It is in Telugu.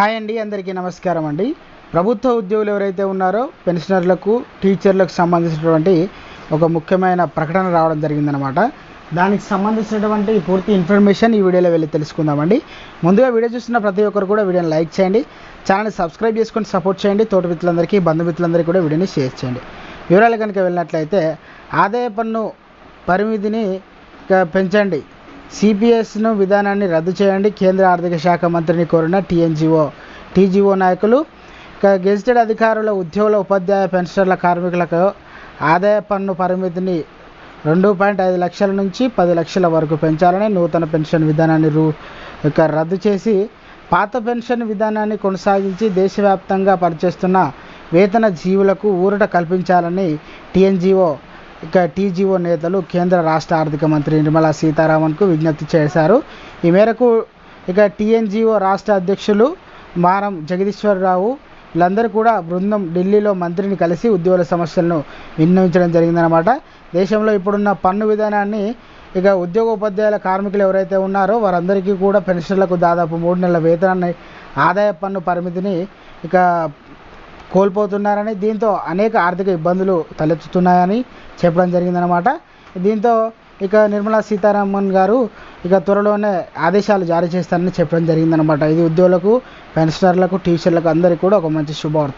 హాయ్ అండి అందరికీ నమస్కారం అండి. ప్రభుత్వ ఉద్యోగులు ఎవరైతే ఉన్నారో పెన్షనర్లకు టీచర్లకు సంబంధించినటువంటి ఒక ముఖ్యమైన ప్రకటన రావడం జరిగిందనమాట దానికి సంబంధించినటువంటి పూర్తి ఇన్ఫర్మేషన్ ఈ వీడియోలో వెళ్ళి తెలుసుకుందామండి. ముందుగా వీడియో చూస్తున్న ప్రతి ఒక్కరు కూడా వీడియోని లైక్ చేయండి. ఛానల్ని సబ్స్క్రైబ్ చేసుకొని సపోర్ట్ చేయండి. తోటి మిత్రులందరికీ బంధుమిత్రులందరికీ కూడా వీడియోని షేర్ చేయండి. వివరాలు కనుక వెళ్ళినట్లయితే ఆదాయ పన్ను పరిమితిని పెంచండి. సిపిఎస్ను విధానాన్ని రద్దు చేయండి. కేంద్ర ఆర్థిక శాఖ మంత్రిని కోరిన టీఎన్జిఓ టీజీఓ నాయకులు ఇక గెజిటెడ్ అధికారుల ఉద్యోగుల ఉపాధ్యాయ పెన్షనర్ల కార్మికులకు ఆదాయ పన్ను పరిమితిని రెండు పాయింట్ ఐదు లక్షల నుంచి పది లక్షల వరకు పెంచాలని నూతన పెన్షన్ విధానాన్ని రూ ఇక రద్దు చేసి పాత పెన్షన్ విధానాన్ని కొనసాగించి దేశవ్యాప్తంగా పనిచేస్తున్న వేతన జీవులకు ఊరట కల్పించాలని టీఎన్జిఓ ఇక టీజీఓ నేతలు కేంద్ర రాష్ట్ర ఆర్థిక మంత్రి నిర్మలా సీతారామన్కు విజ్ఞప్తి చేశారు. ఈ మేరకు ఇక టీఎన్జిఓ రాష్ట్ర అధ్యక్షులు మారం జగదీశ్వరరావు వీళ్ళందరూ కూడా బృందం ఢిల్లీలో మంత్రిని కలిసి ఉద్యోగుల సమస్యలను విన్నవించడం జరిగిందనమాట దేశంలో ఇప్పుడున్న పన్ను విధానాన్ని ఇక ఉద్యోగ ఉపాధ్యాయుల కార్మికులు ఎవరైతే ఉన్నారో వారందరికీ కూడా పెన్షన్లకు దాదాపు మూడు నెలల వేతనాన్ని ఆదాయ పన్ను పరిమితిని ఇక కోల్పోతున్నారని దీంతో అనేక ఆర్థిక ఇబ్బందులు తలెత్తుతున్నాయని చెప్పడం జరిగిందనమాట దీంతో ఇక నిర్మలా సీతారామన్ గారు ఇక త్వరలోనే ఆదేశాలు జారీ చేస్తారని చెప్పడం జరిగిందనమాట ఇది ఉద్యోగులకు పెన్షనర్లకు టీచర్లకు అందరికీ కూడా ఒక మంచి శుభవార్త.